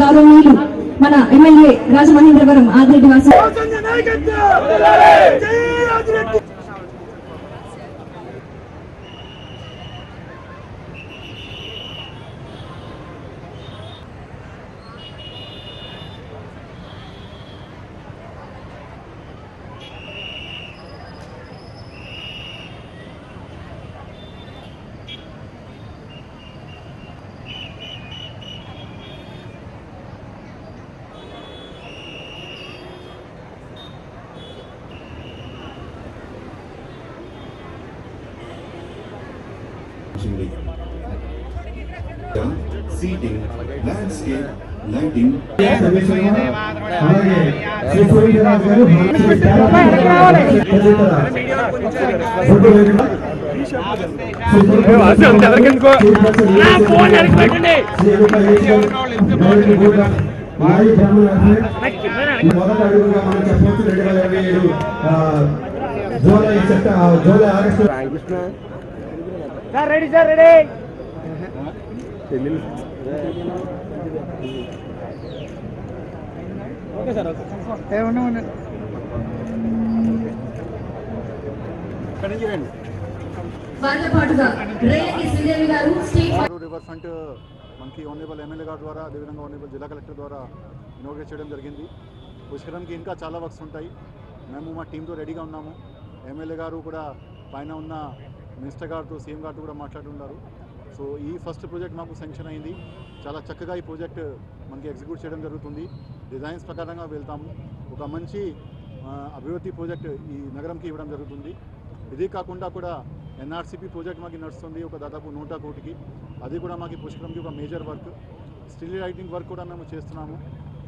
గౌరవనీయులు మన ఎమ్మెల్యే రాజమహేంద్రవరం ఆదిరెడ్డి వాసు. సంజయ్ నాయకత్వం జై ఆదిరెడ్డి seating, landscape, lighting, మొదటి అడుగుగా మనం చెప్పవచ్చు రెండు వేల ఇరవై ఏడు జూలై సెప్ట- జూలై ఆగస్టు వారితో పాటుగా రేలకి శ్రీదేవి గారు స్టేట్ ఆరు రివర్ ఫ్రంట్ మనకి ఆనరబుల్ ఎమ్మెల్యే గారి ద్వారా అదేవిధంగా ఆనరబుల్ జిల్లా కలెక్టర్ ద్వారా ఇనాగ్రేట్ చేయడం జరిగింది. పుష్కరంకి ఇంకా చాలా వర్క్స్ ఉంటాయి. మేము మా టీంతో రెడీగా ఉన్నాము. ఎమ్మెల్యే గారు కూడా పైన ఉన్న మినిస్టర్ గారితో సీఎం గారితో కూడా మాట్లాడుతున్నారు సో ఈ ఫస్ట్ ప్రాజెక్ట్ మాకు శాంక్షన్ అయింది. చాలా చక్కగా ఈ ప్రాజెక్ట్ మనకి ఎగ్జిక్యూట్ చేయడం జరుగుతుంది. డిజైన్స్ ప్రకారంగా వెళ్తాము. ఒక మంచి అభివృద్ధి ప్రాజెక్ట్ ఈ నగరంకి ఇవ్వడం జరుగుతుంది. ఇది కాకుండా కూడా ఎన్ఆర్సీపీ ప్రాజెక్ట్ మాకు నడుస్తుంది ఒక దాదాపు నూట కోటికి. అది కూడా మాకు పుష్కరంకి ఒక major work still writing work కూడా మేము చేస్తున్నాము.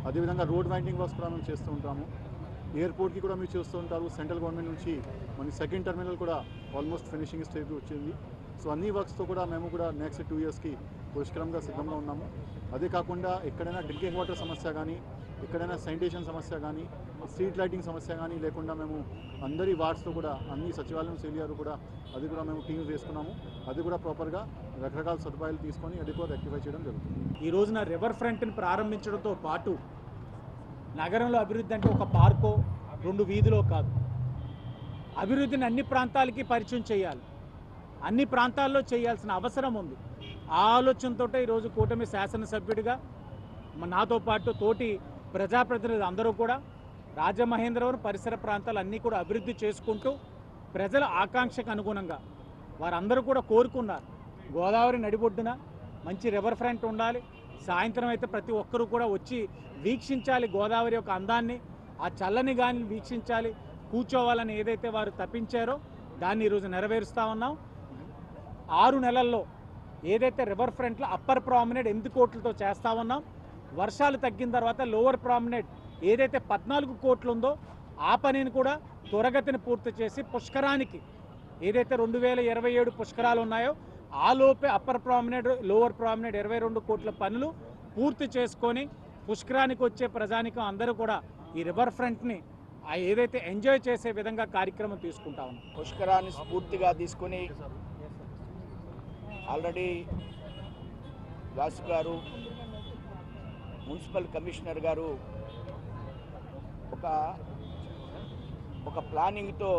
అదేవిధంగా రోడ్ వైండింగ్ వర్క్స్ కూడా మేము చేస్తూ ఉంటాము. ఎయిర్పోర్ట్కి కూడా మీరు చూస్తూ ఉంటారు. సెంట్రల్ గవర్నమెంట్ నుంచి మన సెకండ్ టర్మినల్ కూడా ఆల్మోస్ట్ ఫినిషింగ్ స్టేజ్ వచ్చింది. సో అన్ని వర్క్స్తో కూడా మేము కూడా నెక్స్ట్ టూ ఇయర్స్కి పుష్కరంగా సిద్ధంగా ఉన్నాము. అదే కాకుండా ఎక్కడైనా డ్రింకింగ్ వాటర్ సమస్య కానీ ఎక్కడైనా శానిటేషన్ సమస్య కానీ స్ట్రీట్ లైటింగ్ సమస్య కానీ లేకుండా మేము అందరి వార్డ్స్తో కూడా అన్ని సచివాలయం సీనియర్ కూడా అది కూడా మేము టీమ్స్ వేసుకున్నాము అది కూడా ప్రాపర్గా రకరకాల సదుపాయాలు తీసుకొని అది కూడా రెక్టిఫై చేయడం జరుగుతుంది. ఈ రోజున రివర్ ఫ్రంట్ని ప్రారంభించడంతో పాటు నగరంలో అభివృద్ధి అంటే ఒక పార్కో రెండు వీధిలో కాదు. అభివృద్ధిని అన్ని ప్రాంతాలకి పరిచయం చేయాలి. అన్ని ప్రాంతాల్లో చేయాల్సిన అవసరం ఉంది. ఆ ఆలోచనతో ఈరోజు కూటమి శాసనసభ్యుడిగా నాతో పాటు తోటి ప్రజాప్రతినిధులు అందరూ కూడా రాజమహేంద్రవరం పరిసర ప్రాంతాలు అన్నీ కూడా అభివృద్ధి చేసుకుంటూ ప్రజల ఆకాంక్షకు అనుగుణంగా వారందరూ కూడా కోరుకున్నారు. గోదావరి నడిబొడ్డున మంచి రివర్ ఫ్రంట్ ఉండాలి. సాయంత్రం అయితే ప్రతి ఒక్కరూ కూడా వచ్చి వీక్షించాలి గోదావరి యొక్క అందాన్ని ఆ చల్లని గాలిని వీక్షించాలి కూర్చోవాలని ఏదైతే వారు తప్పించారో దాన్ని ఈరోజు నెరవేరుస్తా ఉన్నాం. ఆరు నెలల్లో ఏదైతే రివర్ ఫ్రంట్లో అప్పర్ ప్రామినేట్ ఎనిమిది కోట్లతో చేస్తా ఉన్నాం. వర్షాలు తగ్గిన తర్వాత లోవర్ ప్రామినేట్ ఏదైతే పద్నాలుగు కోట్లు ఉందో ఆ పనిని కూడా త్వరగతిని పూర్తి చేసి పుష్కరానికి ఏదైతే రెండు వేల ఇరవై ఏడు పుష్కరాలు ఉన్నాయో ఆ లోపే అప్పర్ ప్రామినెంట్ లోవర్ ప్రామినెడ్ ఇరవై రెండు కోట్ల పనులు పూర్తి చేసుకొని పుష్కరానికి వచ్చే ప్రజానికం అందరూ కూడా ఈ రివర్ ఫ్రంట్ని ఆ ఏదైతే ఎంజాయ్ చేసే విధంగా కార్యక్రమం తీసుకుంటా ఉన్నాం. పుష్కరాన్ని స్ఫూర్తిగా తీసుకొని ఆల్రెడీ వాసు గారు మున్సిపల్ కమిషనర్ గారు ఒక ఒక ప్లానింగ్తో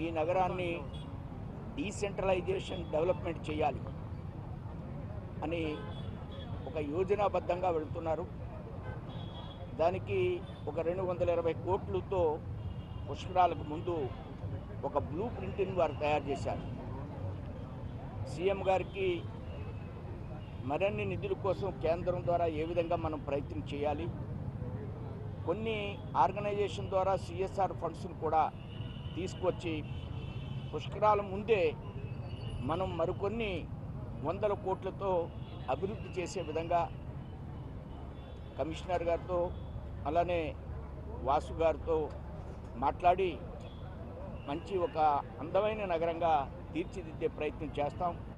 ఈ నగరాన్ని డీసెంట్రలైజేషన్ డెవలప్మెంట్ చేయాలి అని ఒక యోజనాబద్ధంగా వెళ్తున్నారు. దానికి ఒక రెండు వందల ఇరవై కోట్లతో పుష్కరాలకు ముందు ఒక బ్లూ ప్రింట్ని వారు తయారు చేశారు. సీఎం గారికి మరిన్ని నిధుల కోసం కేంద్రం ద్వారా ఏ విధంగా మనం ప్రయత్నం చేయాలి? కొన్ని ఆర్గనైజేషన్ ద్వారా సిఎస్ఆర్ ఫండ్స్ను కూడా తీసుకొచ్చి పుష్కరాల ముందే మనం మరికొన్ని వందల కోట్లతో అభివృద్ధి చేసే విధంగా కమిషనర్ గారితో అలానే వాసు గారితో మాట్లాడి మంచి ఒక అందమైన నగరంగా తీర్చిదిద్దే ప్రయత్నం చేస్తాం.